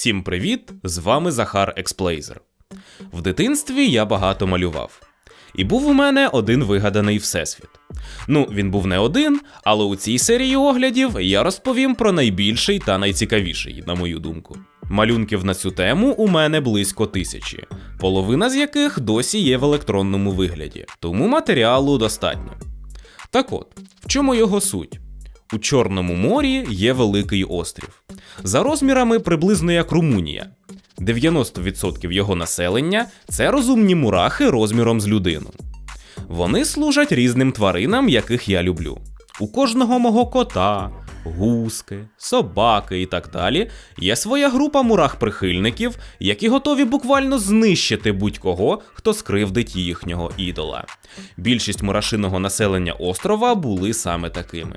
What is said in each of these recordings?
Всім привіт! З вами Захар Експлейзер. В дитинстві я багато малював. І був у мене один вигаданий всесвіт. Ну, він був не один, але у цій серії оглядів я розповім про найбільший та найцікавіший, на мою думку. Малюнків на цю тему у мене близько тисячі, половина з яких досі є в електронному вигляді, тому матеріалу достатньо. Так от, в чому його суть? У Чорному морі є великий острів. За розмірами приблизно як Румунія. 90% його населення це розумні мурахи розміром з людину. Вони служать різним тваринам, яких я люблю. У кожного мого кота, гуски, собаки і так далі є своя група мурах-прихильників, які готові буквально знищити будь-кого, хто скривдить їхнього ідола. Більшість мурашиного населення острова були саме такими.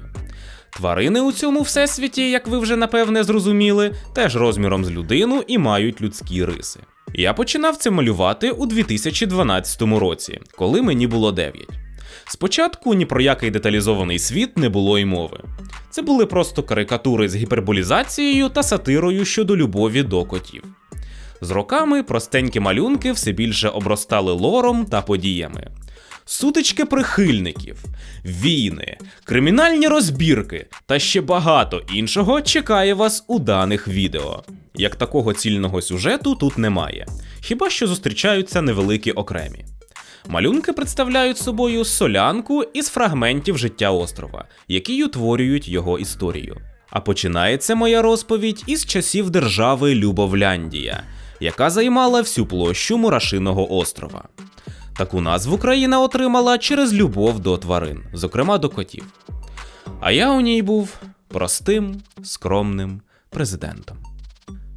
Тварини у цьому всесвіті, як ви вже напевне зрозуміли, теж розміром з людину і мають людські риси. Я починав це малювати у 2012 році, коли мені було 9. Спочатку ні про який деталізований світ не було й мови. Це були просто карикатури з гіперболізацією та сатирою щодо любові до котів. З роками простенькі малюнки все більше обростали лором та подіями. Сутички прихильників, війни, кримінальні розбірки та ще багато іншого чекає вас у даних відео. Як такого цільного сюжету тут немає, хіба що зустрічаються невеликі окремі. Малюнки представляють собою солянку із фрагментів життя острова, які утворюють його історію. А починається моя розповідь із часів держави Любовляндія, яка займала всю площу Мурашиного острова. Таку назву країна отримала через любов до тварин, зокрема до котів. А я у ній був простим, скромним президентом.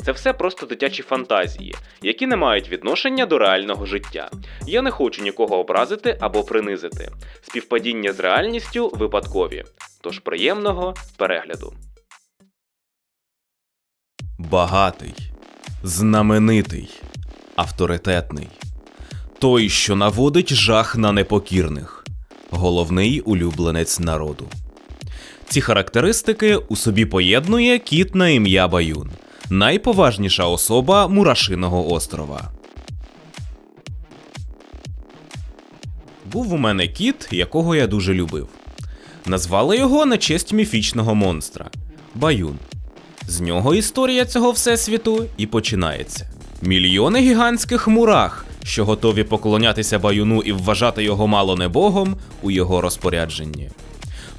Це все просто дитячі фантазії, які не мають відношення до реального життя. Я не хочу нікого образити або принизити. Співпадіння з реальністю випадкові. Тож приємного перегляду. Багатий, знаменитий, авторитетний. Той, що наводить жах на непокірних, головний улюбленець народу. Ці характеристики у собі поєднує кіт на ім'я Баюн, найповажніша особа Мурашиного острова. Був у мене кіт, якого я дуже любив. Назвали його на честь міфічного монстра Баюн. З нього історія цього всесвіту і починається. Мільйони гігантських мурах, що готові поклонятися баюну і вважати його мало не богом у його розпорядженні.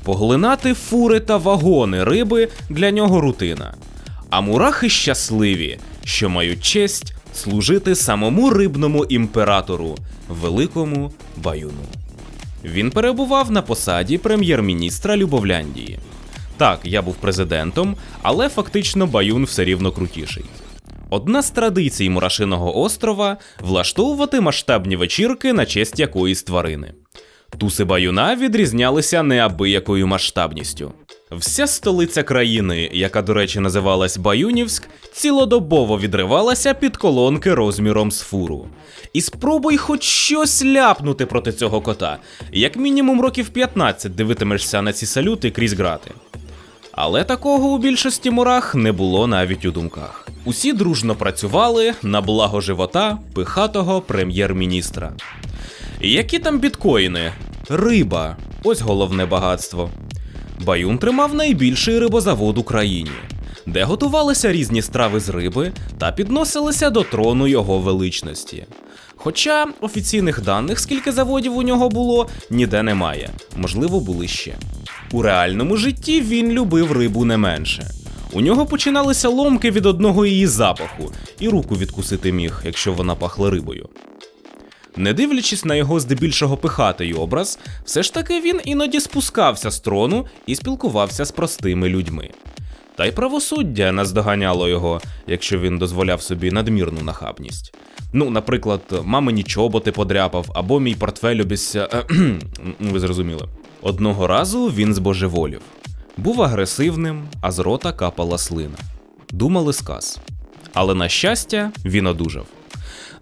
Поглинати фури та вагони риби для нього рутина. А мурахи щасливі, що мають честь служити самому рибному імператору, великому баюну. Він перебував на посаді прем'єр-міністра Любовляндії. Так, я був президентом, але фактично баюн все рівно крутіший. Одна з традицій Мурашиного острова влаштовувати масштабні вечірки на честь якоїсь тварини. Туси баюна відрізнялися неабиякою масштабністю. Вся столиця країни, яка, до речі, називалась Баюнівськ, цілодобово відривалася під колонки розміром з фуру. І спробуй хоч щось ляпнути проти цього кота, як мінімум років 15 дивитимешся на ці салюти крізь грати. Але такого у більшості мурах не було навіть у думках. Усі дружно працювали на благо живота пихатого прем'єр-міністра. Які там біткоїни? Риба ось головне багатство. Баюн тримав найбільший рибозавод у країні, де готувалися різні страви з риби та підносилися до трону його величності. Хоча офіційних даних, скільки заводів у нього було, ніде немає, можливо, були ще. У реальному житті він любив рибу не менше. У нього починалися ломки від одного її запаху, і руку відкусити міг, якщо вона пахла рибою. Не дивлячись на його здебільшого пихатий образ, все ж таки він іноді спускався з трону і спілкувався з простими людьми. Та й правосуддя наздоганяло його, якщо він дозволяв собі надмірну нахабність. Ну, наприклад, мамині чоботи подряпав, або мій портфель обіця. Ну, ви зрозуміли. Одного разу він збожеволів. Був агресивним, а з рота капала слина. Думали сказ. Але на щастя, він одужав.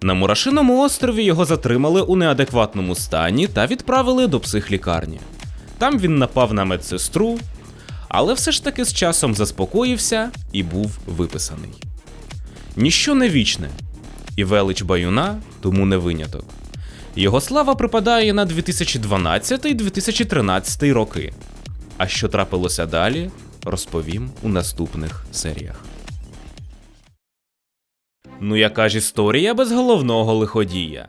На Мурашиному острові його затримали у неадекватному стані та відправили до психлікарні. Там він напав на медсестру, але все ж таки з часом заспокоївся і був виписаний. Ніщо не вічне, і велич Баюна тому не виняток. Його слава припадає на 2012-2013 роки. А що трапилося далі, розповім у наступних серіях. Ну яка ж історія без головного лиходія?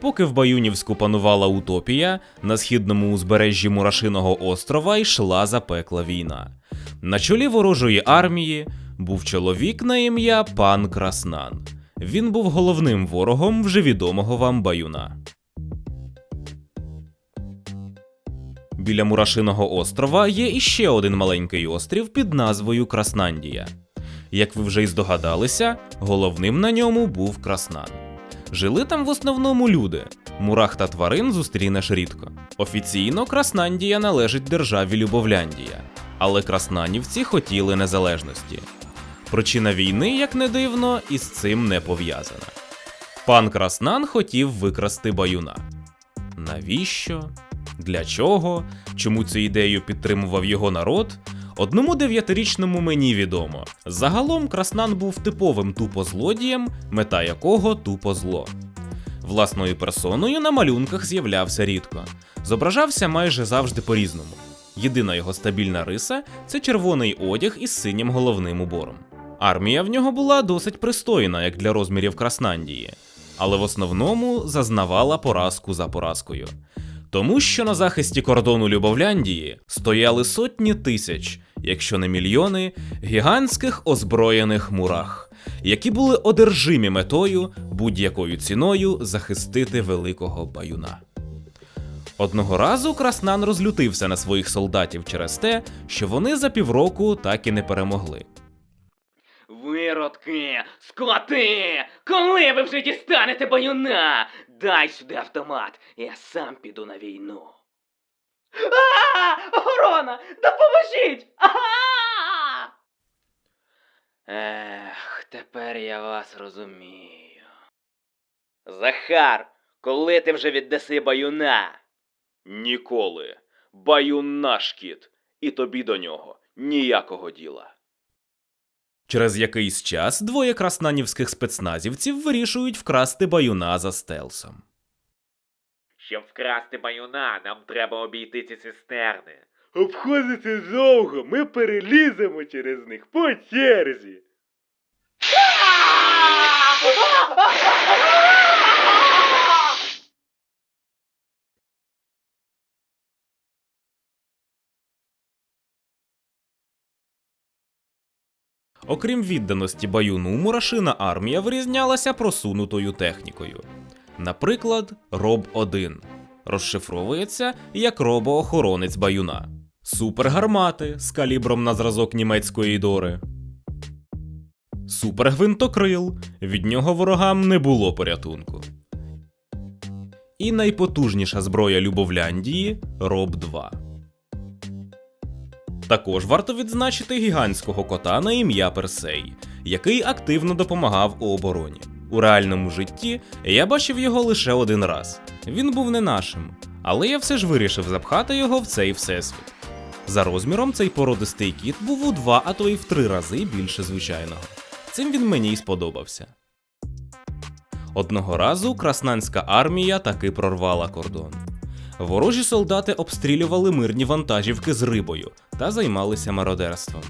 Поки в Баюнівську панувала утопія, на східному узбережжі Мурашиного острова йшла запекла війна. На чолі ворожої армії був чоловік на ім'я пан Краснан. Він був головним ворогом вже відомого вам Баюна. Біля Мурашиного острова є іще один маленький острів під назвою Краснандія. Як ви вже й здогадалися, головним на ньому був Краснан. Жили там в основному люди. Мурах та тварин зустрінеш рідко. Офіційно Краснандія належить державі Любовляндія, але краснанівці хотіли незалежності. Причина війни, як не дивно, із цим не пов'язана. Пан Краснан хотів викрасти баюна. Навіщо? Для чого? Чому цю ідею підтримував його народ? Одному дев'ятирічному мені відомо. Загалом Краснан був типовим тупозлодієм, мета якого тупо зло. Власною персоною на малюнках з'являвся рідко. Зображався майже завжди по-різному. Єдина його стабільна риса це червоний одяг із синім головним убором. Армія в нього була досить пристойна, як для розмірів Краснандії, але в основному зазнавала поразку за поразкою. Тому що на захисті кордону Любовляндії стояли сотні тисяч, якщо не мільйони, гігантських озброєних мурах, які були одержимі метою будь-якою ціною захистити великого баюна. Одного разу Краснан розлютився на своїх солдатів через те, що вони за півроку так і не перемогли. Виродки, скоти! Коли ви вже дістанете баюна? Дай сюди автомат, я сам піду на війну. А! Охорона! Допоможіть! А! Ех, тепер я вас розумію. Захар, коли ти вже віддаси баюна? Ніколи. Баюн наш кіт, і тобі до нього ніякого діла. Через якийсь час двоє краснанівських спецназівців вирішують вкрасти баюна за стелсом. Щоб вкрасти баюна, нам треба обійти ці цистерни. Обходити довго, ми переліземо через них по черзі. Окрім відданості баюну, мурашина армія вирізнялася просунутою технікою. Наприклад, Роб 1 розшифровується як робоохоронець баюна, супергармати з калібром на зразок німецької дори. Супергвинтокрил від нього ворогам не було порятунку. І найпотужніша зброя Любовляндії Роб 2 також варто відзначити гігантського кота на ім'я Персей, який активно допомагав у обороні. У реальному житті я бачив його лише один раз. Він був не нашим, але я все ж вирішив запхати його в цей всесвіт. За розміром цей породистий кіт був у два, а то й в три рази більше звичайного. Цим він мені й сподобався. Одного разу краснанська армія таки прорвала кордон. Ворожі солдати обстрілювали мирні вантажівки з рибою та займалися мародерством.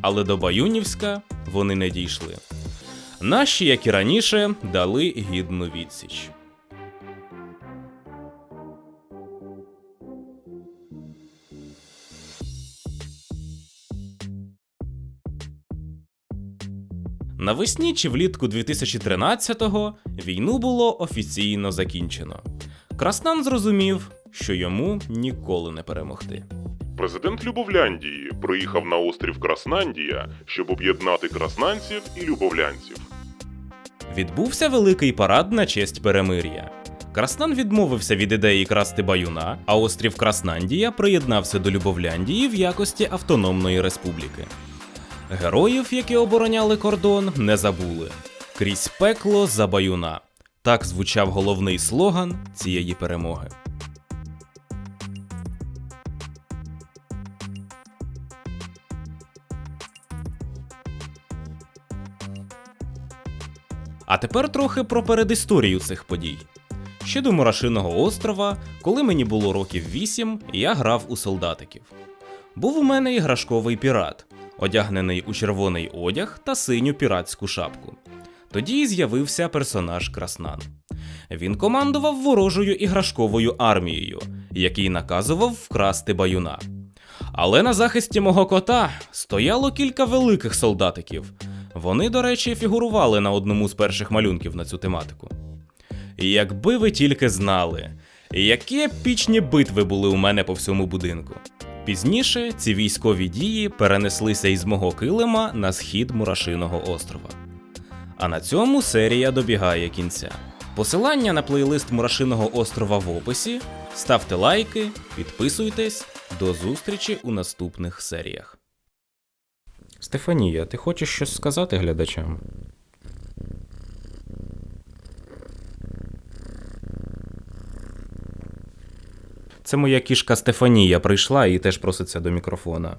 Але до Баюнівська вони не дійшли. Наші, як і раніше, дали гідну відсіч. Навесні чи влітку 2013-го війну було офіційно закінчено. Краснан зрозумів, що йому ніколи не перемогти. Президент Любовляндії приїхав на острів Краснандія, щоб об'єднати краснанців і любовлянців. Відбувся великий парад на честь перемир'я. Краснан відмовився від ідеї красти баюна, а острів Краснандія приєднався до Любовляндії в якості автономної республіки. Героїв, які обороняли кордон, не забули. Крізь пекло за баюна. Так звучав головний слоган цієї перемоги. А тепер трохи про передісторію цих подій. Ще до Мурашиного острова, коли мені було років 8, я грав у солдатиків. Був у мене іграшковий пірат, одягнений у червоний одяг та синю піратську шапку. Тоді з'явився персонаж Краснан. Він командував ворожою іграшковою армією, який наказував вкрасти баюна. Але на захисті мого кота стояло кілька великих солдатиків. Вони, до речі, фігурували на одному з перших малюнків на цю тематику. Якби ви тільки знали, які епічні битви були у мене по всьому будинку. Пізніше ці військові дії перенеслися із мого килима на схід Мурашиного острова. А на цьому серія добігає кінця. Посилання на плейлист Мурашиного острова в описі. Ставте лайки, підписуйтесь. До зустрічі у наступних серіях. Стефанія, ти хочеш щось сказати глядачам? Це моя кішка Стефанія прийшла і теж проситься до мікрофона.